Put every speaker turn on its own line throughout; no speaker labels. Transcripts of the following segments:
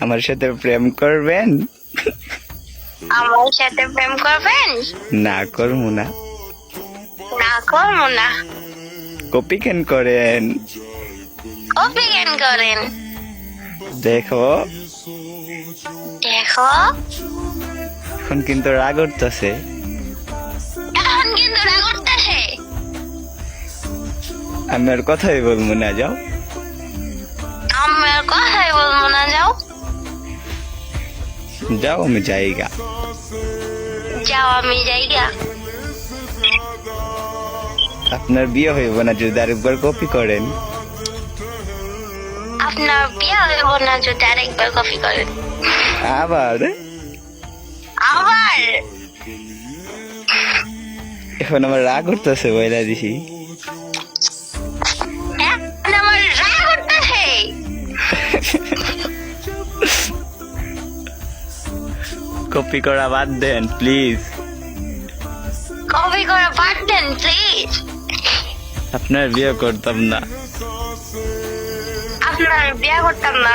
আমার সাথে প্রেম করবেন?
আমার সাথে প্রেম করবেন?
না করব না।
না করব না।
কপি কেন করেন?
কপি কেন করেন?
দেখো।
দেখো।
এখন কিন্তু রাগ উঠতেছে।
এখন কিন্তু রাগ উঠতেছে।
আমি আর কথাই বলব না যাও।
আমার কথাই বলব না
জায়গা
যাও আমি জায়গা
আপনার বিয়ে হইব না যদি আরেকবার কপি করেন
আপনার বিয়ে হইব না যদি আরেকবার কপি করেন
আবার
আবার
এখন আমার রাগ উঠতেছে বইলা দিছি কপি করা বাদ দেন প্লিজ
কপি করে পাঠান প্লিজ
আপনার বিয়ে করতাম না।
আপনার বিয়ে করতাম না।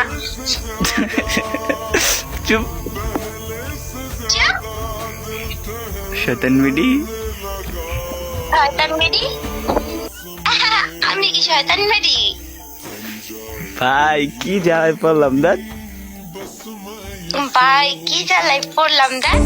চুপ।
শতন মিডি।
শয়তান মেরি আমি কি শয়তান মেরি
ভাই কি যায় পড়লাম দাদ
ভাই কি জ্বালাই পড়লাম দেখ